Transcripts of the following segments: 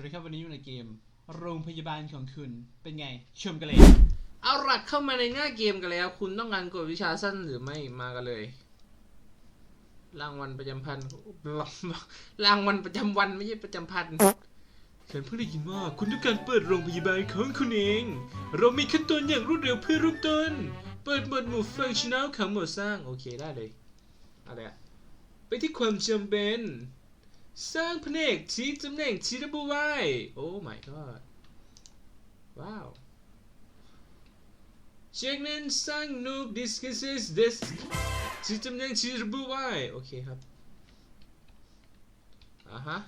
วัสดีครับวันนี้อยู่ในเกม โรงพยาบาลของคุณเป็นไงชมกันเลย เอาหลักเข้ามาในหน้าเกมกันแล้ว คุณต้องการกดวิชาสั้นหรือไม่มากันเลย รางวัลประจำพันธ์รางวัลประจำวันไม่ใช่ประจำพันธ์ฉันเพิ่งได้ยินว่าคุณต้องการเปิดโรงพยาบาลของคุณเอง เรามีขั้นตอนอย่างรวดเร็วเพื่อเริ่มต้น เปิดหมวดหมู่ฟังชั่นแนลของหมวดสร้างโอเคได้เลยอะไรอะไปที่ความจำเป็น สร้างแผนกที่ตำแหน่งที่ระบุไวโอ้ my god ว้าวจากนั้นสร้าง noob discusses this ที่ตำแหน่งที่ระบุไวโอเคครับ อ่าฮะ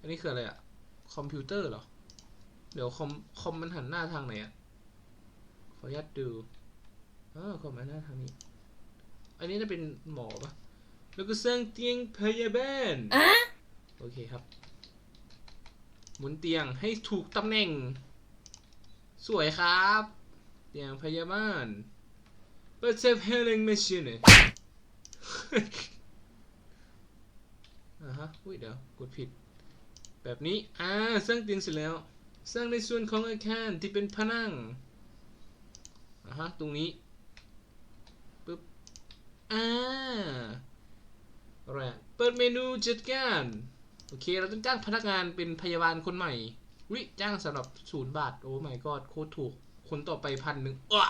อันนี้คืออะไรอะคอมพิวเตอร์เหรอ เดี๋ยวคอมคอมมันหันหน้าทางไหนอะขออนุญาตดูอ๋อคอมมันหน้าทางนี้ อันนี้น่าเป็นหมอปะ แล้วก็สร้างเตียงพยาบาลโอเคครับ หมุนเตียงให้ถูกตำแหน่ง สวยครับ เตียงพยาบาลเปิดเซฟเฮลิงแมชชีนอ่าฮะอุ้ยเดี๋ยวกดผิด แบบนี้ อ่าสร้างเตียงเสร็จแล้ว สร้างในส่วนของอาคารที่เป็นผนังอ่าฮะ ตรงนี้ปึ๊บ อ่า อะไรอะเปิดเมนูจัดการโอเค เราต้องจ้างพนักงานเป็นพยาบาลคนใหม่ วิจ้างสำหรับศูนย์บาท โอ้ my god โคตรถูก คนต่อไปพันหนึ่งอะ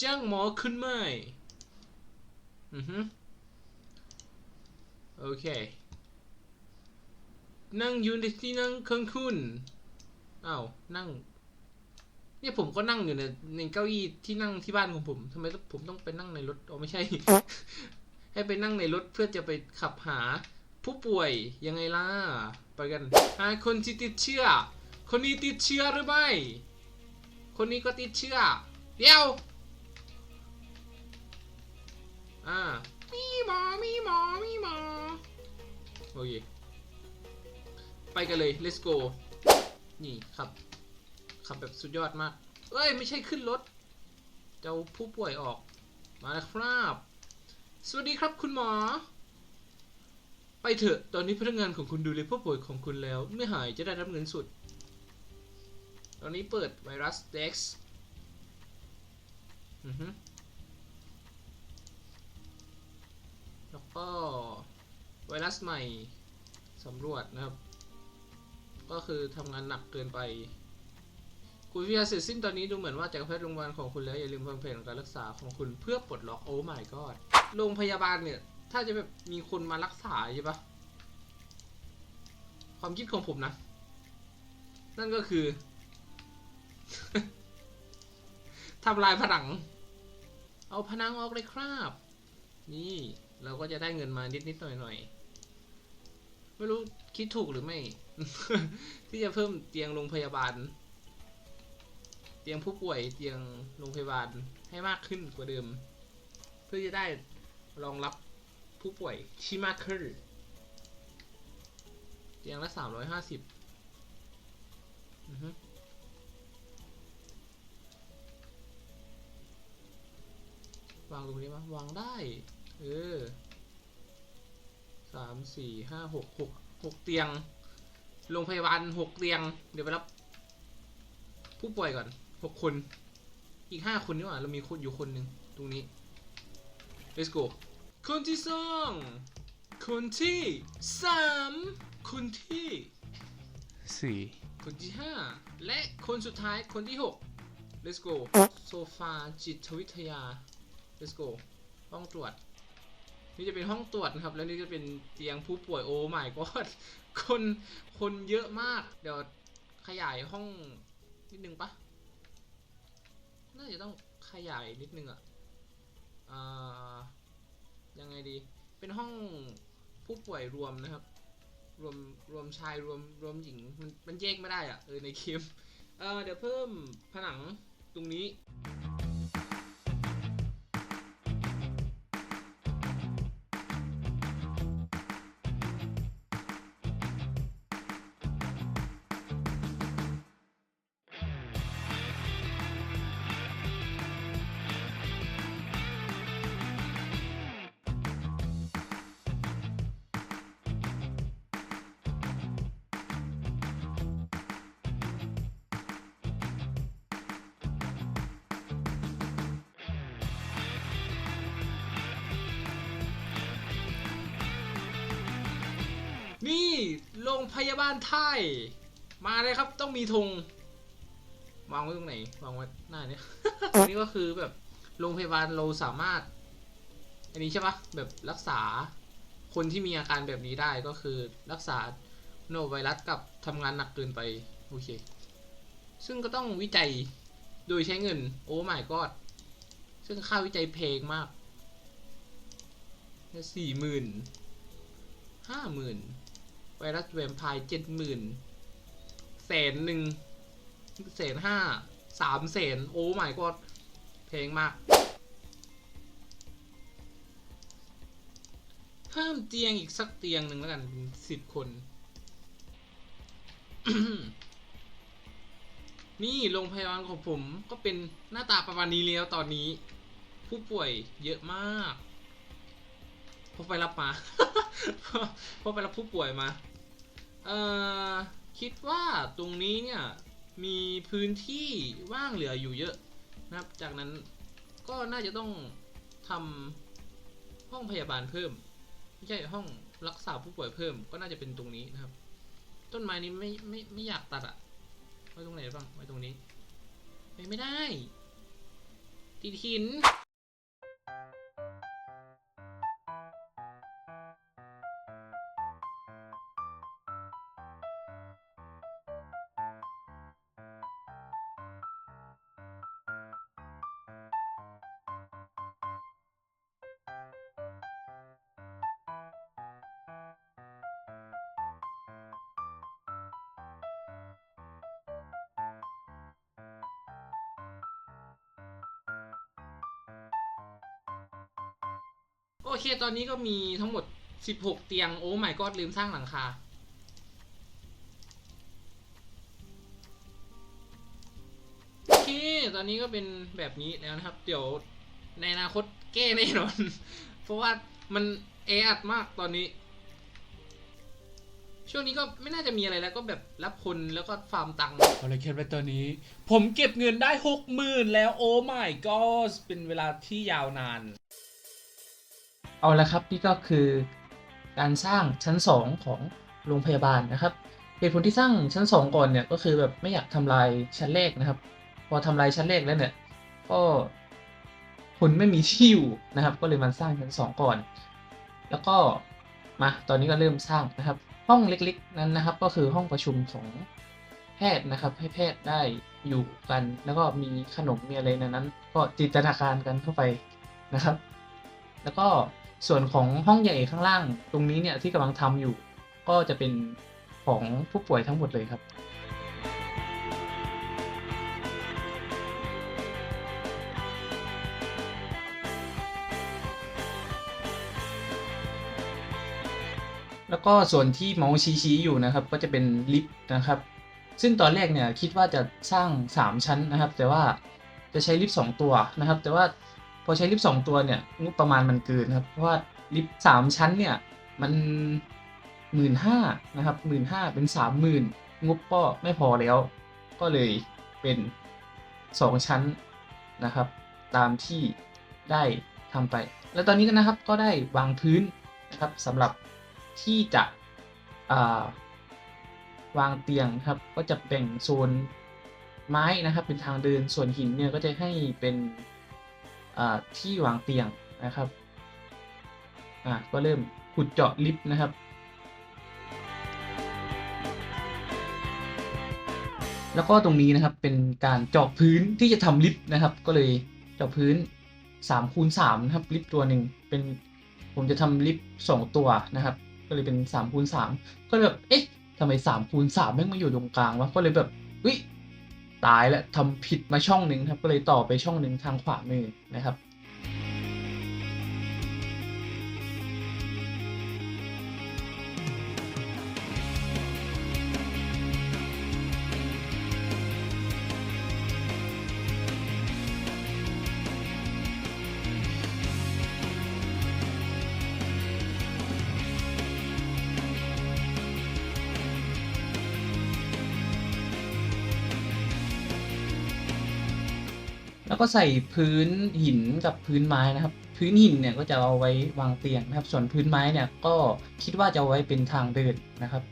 จ้างหมอขึ้นใหม่อือฮึโอเค นั่งยู่ในที่นั่งของคุณอ้าวนั่ง เนี่ยผมก็นั่งอยู่ในในเก้าอี้ที่นั่งที่บ้านของผมทำไมผมต้องไปนั่งในรถอ๋อไม่ใช่ ให้ไปนั่งในรถเพื่อจะไปขับหาผู้ป่วยยังไงล่ะ ไปกันาคนที่ติดเชื้อ คนนี้ติดเชื้อหรือไม่ คนนี้ก็ติดเชื้อ เดี๋ยว อ่า มีหมอ มีหมอ มีหมอ โอเค ไปกันเลย let's go นี่ขับ ขับแบบสุดยอดมาก เอ้ย ไม่ใช่ขึ้นรถ เจ้าผู้ป่วยออก มาแล้วครับ สวัสดีครับคุณหมอ ไปเถอะ ตอนนี้พนักงานของคุณดูแลผู้ป่วยของคุณแล้ว ไม่หายจะได้รับเงินสุด ตอนนี้เปิดไวรัส Dex อือฮึแล้วก็ไวรัสใหม่สำรวจนะครับ ก็คือทำงานหนักเกินไป คุณวิทยาเสร็จสิ้นตอนนี้ดูเหมือนว่าจะแพทย์โรงพยาบาลของคุณแล้ว อย่าลืมวางแผนการรักษาของคุณเพื่อปลดล็อกโอ้ my god โรงพยาบาลเนี่ย ถ้าจะแบบมีคนมารักษาใช่ปะความคิดของผมนะ นั่นก็คือทำลายผนัง เอาผนังออกเลยครับ นี่เราก็จะได้เงินมานิดนิดหน่อยหน่อยไม่รู้คิดถูกหรือไม่ ที่จะเพิ่มเตียงโรงพยาบาล เตียงผู้ป่วยเตียงโรงพยาบาลให้มากขึ้นกว่าเดิม เพื่อจะได้ รองรับผู้ป่วยที่มากขึ้นเตียงละสามร้อยห้าสิบวางตรงนี้มั้ยวางได้ เออสามสี่ห้าหกหกหกเตียง โรงพยาบาลหกเตียง เดี๋ยวไปรับ ผู้ป่วยก่อนหกคน อีกห้าคนนี่หว่า เรามีคนอยู่คนหนึ่งตรงนี้ let's go คนที่สองคนที่สามคนที่สี่คนที่ห้าและคนสุดท้ายคนที่หก let's go โซฟาจิตวิทยา let's go ห้องตรวจ นี่จะเป็นห้องตรวจนะครับ แล้วนี่จะเป็นเตียงผู้ป่วยโอ้ my god คนคนเยอะมาก เดี๋ยวขยายห้องนิดนึงปะน่าจะต้องขยายนิดนึงอะอ่า ยังไงดี เป็นห้องผู้ป่วยรวมนะครับ รวมรวมชายรวมรวมหญิง มันมันแยกไม่ได้อะเออในเกมเออเดี๋ยวเพิ่มผนังตรงนี้ โรงพยาบาลไทย มาเลยครับต้องมีธงวางไว้ตรงไหนวางไว้หน้าเนี้ยอันนี้ก็คือแบบโรงพยาบาลเราสามารถ อันนี้ใช่ปะแบบรักษาคนที่มีอาการแบบนี้ได้ก็คือรักษาโนไวรัสกับทำงานหนักเกินไปโอเค ซึ่งก็ต้องวิจัยโดยใช้เงิน โอ้ my god ซึ่งค่าวิจัยเพลงมากสี่หมื่นห้าหมื่น ไวรัสแวมไพร์เจ็ดหมื่นแสนหนึ่งแสนห้าสามแสนโอ้ my god เพลงมากเพิ่มเตียงอีกสักเตียงหนึ่งแล้วกันสิบคน นี่โรงพยาบาลของผมก็เป็นหน้าตาประมาณนี้แล้วตอนนี้ ผู้ป่วยเยอะมากพอไปรับมาพอไปรับผู้ป่วยมา เอ่อคิดว่าตรงนี้เนี่ยมีพื้นที่ว่างเหลืออยู่เยอะนะครับ จากนั้นก็น่าจะต้องทำห้องพยาบาลเพิ่มไม่ใช่ห้องรักษาผู้ป่วยเพิ่มก็น่าจะเป็นตรงนี้นะครับ ต้นไม้นี้ไม่ไม่ไม่อยากตัดอะไว้ตรงไหนบ้างไว้ตรงนี้ไม่ไม่ได้ติดหิน โอเค ตอนนี้ก็มีทั้งหมด 16 เตียง โอ้ my god ลืมสร้างหลังคา โอเค ตอนนี้ก็เป็นแบบนี้แล้วนะครับ เดี๋ยวในอนาคตแก้แน่นอน เพราะว่ามันแออัดมากตอนนี้ ช่วงนี้ก็ไม่น่าจะมีอะไรแล้วก็แบบรับคนแล้วก็ฟาร์มตังค์เอาเลยเคสไว้ตอนนี้ ผมเก็บเงินได้หกหมื่นแล้วโอ้ my god เป็นเวลาที่ยาวนาน เอาละครับนี่ก็คือการสร้างชั้น 2 ของโรงพยาบาลนะครับเหตุผลที่สร้างชั้น 2 ก่อนเนี่ยก็คือแบบไม่อยากทำลายชั้นแรกนะครับ พอทำลายชั้นแรกแล้วเนี่ยก็คนไม่มีที่อยู่นะครับ ก็เลยมาสร้างชั้น 2 ก่อน แล้วก็มาตอนนี้ก็เริ่มสร้างนะครับ ห้องเล็กๆนั้นนะครับ ก็คือห้องประชุมของแพทย์นะครับ ให้แพทย์ได้อยู่กัน แล้วก็มีขนมมีอะไรในนั้น ก็จินตนาการกันเข้าไปนะครับ แล้วก็ ส่วนของห้องใหญ่ข้างล่างตรงนี้เนี่ยที่กำลังทำอยู่ ก็จะเป็นของผู้ป่วยทั้งหมดเลยครับ แล้วก็ส่วนที่เมาส์ชี้ๆอยู่นะครับ ก็จะเป็นลิฟต์นะครับ ซึ่งตอนแรกเนี่ยคิดว่าจะสร้าง 3 ชั้นนะครับ แต่ว่าจะใช้ลิฟต์2ตัวนะครับ แต่ว่า อใช้ลิฟต์2ตัวเนี่ยงบประมาณมันเกินครับ เพราะว่าลิฟต์3ชั้นเนี่ยมันหมื่นห้านะครับหมื่นห้าเป็นสามหมื่นงบก็ไม่พอแล้ว ก็เลยเป็น2ชั้นนะครับ ตามที่ได้ทำไป แล้วตอนนี้ก็นะครับก็ได้วางพื้นนะครับสำหรับที่จะาวางเตียงครับ ก็จะแบ่งโซนไม้นะครับ เป็นทางเดินส่วนหินเนี่ยก็จะให้เป็น ที่วางเตียงนะครับก็เริ่มขุดเจาะลิฟต์นะครับ แล้วก็ตรงนี้นะครับเป็นการเจาะพื้นที่จะทำลิฟต์นะครับ ก็เลยเจาะพื้น3คูณ3นะครับลิฟต์ตัวหนึ่งเป็นผมจะทำลิฟต์2ตัวนะครับ ก็เลยเป็น3คูณ3ก็เลยแบบเอ๊ะทำไม3คูณ3แม่งมาอยู่ตรงกลางวะก็เลยแบบเฮ้ย ตายแล้วทำผิดมาช่องหนึ่งครับ ก็เลยต่อไปช่องหนึ่งทางขวามือนะครับ แล้วก็ใส่พื้นหินกับพื้นไม้นะครับ พื้นหินเนี่ยก็จะเอาไว้วางเตียงนะครับ ส่วนพื้นไม้เนี่ยก็คิดว่าจะเอาไว้เป็นทางเดินนะครับ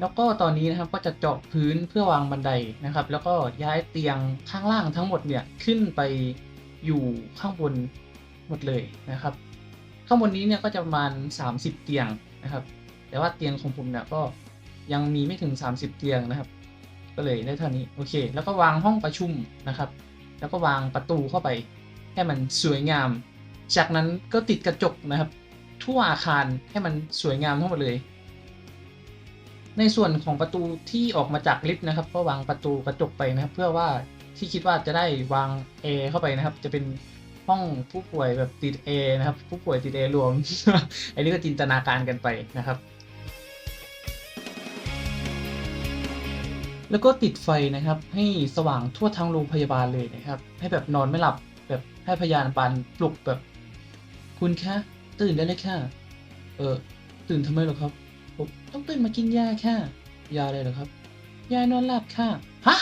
แล้วก็ตอนนี้นะครับก็จะเจาะพื้นเพื่อวางบันไดนะครับ แล้วก็ย้ายเตียงข้างล่างทั้งหมดเนี่ยขึ้นไปอยู่ข้างบนหมดเลยนะครับ ข้างบนนี้เนี่ยก็จะประมาณ 30 เตียงนะครับ แต่ว่าเตียงของผมเนี่ยก็ยังมีไม่ถึง 30 เตียงนะครับ ก็เลยได้เท่านี้โอเค แล้วก็วางห้องประชุมนะครับ แล้วก็วางประตูเข้าไปให้มันสวยงาม จากนั้นก็ติดกระจกนะครับ ทั่วอาคารให้มันสวยงามทั้งหมดเลย ในส่วนของประตูที่ออกมาจากลิฟต์นะครับ ก็วางประตูกระจกไปนะครับ เพื่อว่าที่คิดว่าจะได้วางแอร์เข้าไปนะครับ จะเป็นห้องผู้ป่วยแบบติดแอร์นะครับ ผู้ป่วยติดแอร์รวม อันนี้ก็จินตนาการกันไปนะครับ แล้วก็ติดไฟนะครับ ให้สว่างทั่วทั้งโรงพยาบาลเลยนะครับ ให้แบบนอนไม่หลับแบบให้พยาบาลปลุกแบบ คุณคะตื่นได้เลยค่ะ เออตื่นทำไมหรอครับ ผมต้องตื่นมากินยาค่ะ ยาอะไรเหรอครับ ยานอนหลับค่ะ ฮะ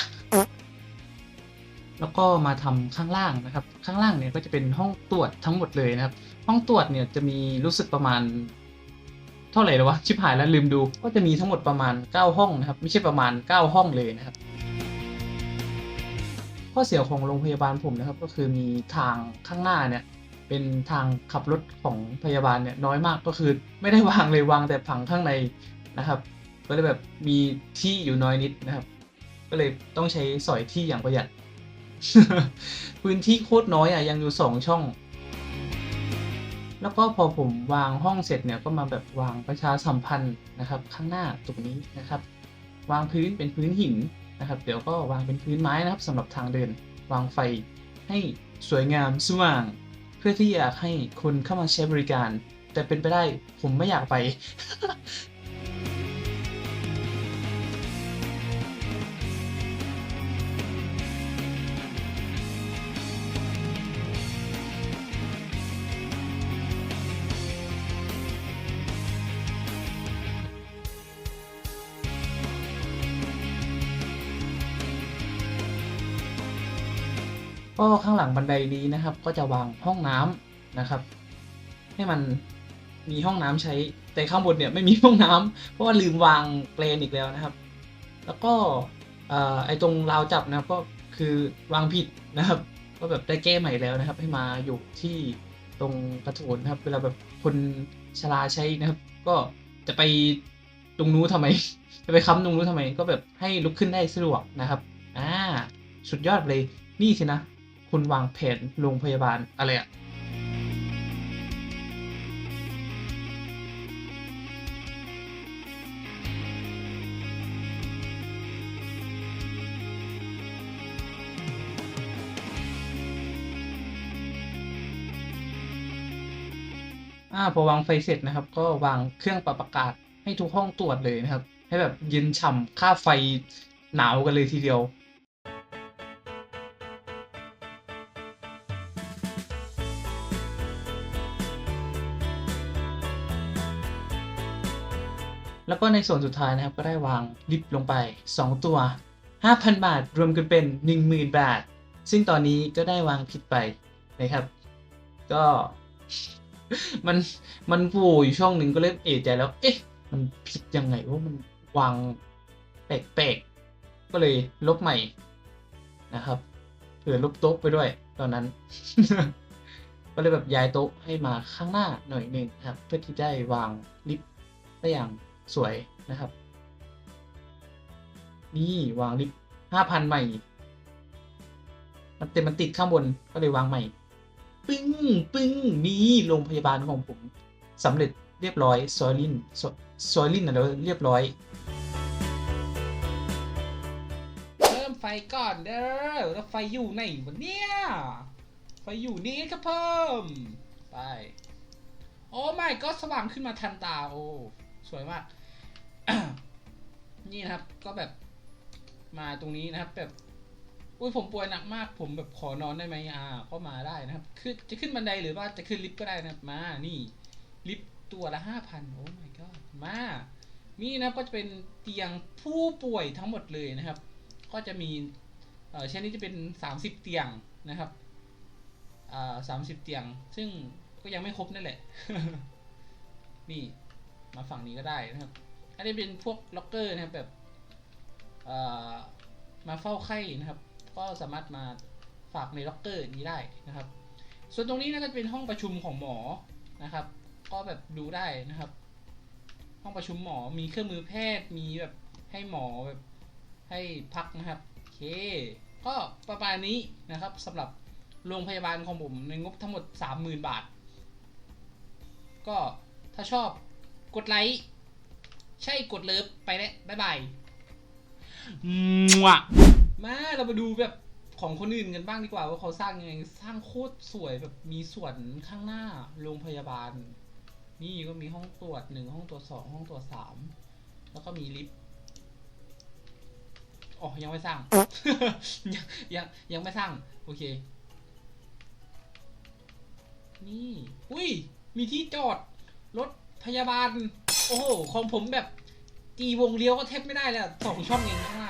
แล้วก็มาทำข้างล่างนะครับ ข้างล่างเนี่ยก็จะเป็นห้องตรวจทั้งหมดเลยนะครับ ห้องตรวจเนี่ยจะมีรู้สึกประมาณ เท่าไหร่แล้ววะ ชิบหายแล้วลืมดู ก็จะมีทั้งหมดประมาณ 9 ห้องนะครับ ไม่ใช่ประมาณ 9 ห้องเลยนะครับ ข้อเสียของโรงพยาบาลผมนะครับ ก็คือมีทางข้างหน้าเนี่ย เป็นทางขับรถของพยาบาลเนี่ยน้อยมากก็คือ ไม่ได้วางเลยวางแต่ผังข้างในนะครับ ก็เลยแบบมีที่อยู่น้อยนิดนะครับ ก็เลยต้องใช้สอยที่อย่างประหยัด พื้นที่โคตรน้อยอะยังอยู่สองช่อง แล้วก็พอผมวางห้องเสร็จเนี่ยก็มาแบบวางประชาสัมพันธ์นะครับ ข้างหน้าตรงนี้นะครับ วางพื้นเป็นพื้นหินนะครับ เดี๋ยวก็วางเป็นพื้นไม้นะครับสำหรับทางเดิน วางไฟให้สวยงามสว่าง พื่อที่อยากให้คนเข้ามาใช้บริการ แต่เป็นไปได้ผมไม่อยากไป ก็ข้างหลังบันไดนี้นะครับ ก็จะวางห้องน้ำนะครับ ให้มันมีห้องน้ำใช้แต่ข้างบนเนี่ยไม่มีห้องน้ำเพราะว่าลืมวางเปลนอีกแล้วนะครับ แล้วก็เอ่อไอตรงราวจับนะครับก็คือวางผิดนะครับ ก็แบบได้แก้ใหม่แล้วนะครับ ให้มาอยู่ที่ตรงกระโถนนะครับ เวลาแบบคนชราใช้นะครับ ก็จะไปตรงนู้นทำไม จะไปค้ำตรงนู้นทำไม ก็แบบให้ลุกขึ้นได้สะดวกนะครับ อ่า สุดยอดเลย นี่สินะ คุณวางแผนโรงพยาบาลอะไรอะอ่าพอวางไฟเสร็จนะครับ ก็วางเครื่องปรับอากาศให้ทุกห้องตรวจเลยนะครับ ให้แบบเย็นฉ่ำค่าไฟหนาวกันเลยทีเดียว ก็ในส่วนสุดท้ายนะครับก็ได้วางลิฟต์ลงไป 2 ตัว 5,000 บาทรวมกันเป็น 10,000 บาท ซึ่งตอนนี้ก็ได้วางผิดไปนะครับ ก็มันมันโผล่อยู่ช่องหนึ่งก็เริ่มเอะใจแล้ว เอ๊ะ มันผิดยังไงว่ามันวางแปลกๆ ก็เลยลบใหม่นะครับเผื่อลบโต๊ะไปด้วย ตอนนั้น ก็เลยแบบย้ายโต๊ะให้มาข้างหน้าหน่อยหนึ่งครับ เพื่อที่ได้วางลิฟต์ได้อย่าง สวยนะครับ นี่วางลิฟห้าพันใหม่ มันเต็มมันติดข้างบนก็เลยวางใหม่ ปึ้งปึ้งนี่โรงพยาบาลของผมสำเร็จเรียบร้อยซอยลินซอยลินอะไรเรียบร้อยเริ่มไฟก่อนเด้อแล้วไฟอยู่ไหนวะเนี่ยไฟอยู่นี่ครับเพิ่มไปโอ้ไม่ก็สว่างขึ้นมาทันตาโอ้ สวยมาก นี่นะครับ ก็แบบมาตรงนี้นะครับ แบบ อุ้ยผมป่วยหนักมาก ผมแบบขอนอนได้ไหมอ่า ก็มาได้นะครับ คือจะขึ้นบันไดหรือว่าจะขึ้นลิฟต์ก็ได้นะครับ มา นี่ ลิฟต์ตัวละห้าพันโอ้ my god มา นี่นะก็จะเป็นเตียงผู้ป่วยทั้งหมดเลยนะครับ ก็จะมีเออเช่นนี้จะเป็นสามสิบเตียงนะครับอ่าสามสิบเตียง ซึ่งก็ยังไม่ครบนั่นแหละ นี่ มาฝั่งนี้ก็ได้นะครับ อันนี้เป็นพวกล็อกเกอร์นะครับแบบมาเฝ้าไข้นะครับ ก็สามารถมาฝากในล็อกเกอร์นี้ได้นะครับ ส่วนตรงนี้นะก็จะเป็นห้องประชุมของหมอนะครับ ก็แบบดูได้นะครับ ห้องประชุมหมอมีเครื่องมือแพทย์มีแบบให้หมอแบบให้พักนะครับโอเค ก็ประมาณนี้นะครับสำหรับโรงพยาบาลของผมในงบทั้งหมด 30,000 บาท ก็ถ้าชอบ กดไลค์ ใช่กดเลิฟไปแล้วบ๊ายบายมัวมาเรามาดูแบบของคนอื่นกันบ้างดีกว่าว่าเขาสร้างยังไงสร้างโคตรสวยแบบมีส่วนข้างหน้าโรงพยาบาล นี่ก็มีห้องตรวจหนึ่งห้องตรวจสองห้องตรวจสามแล้วก็มีลิฟต์อ๋อยังไม่สร้าง ยังยังยังไม่สร้าง โอเค นี่ อุ้ย มีที่จอดรถ พยาบาล โอ้โหของผมแบบตีวงเลี้ยวก็เทบไม่ได้เลยสองช่องเองหน้า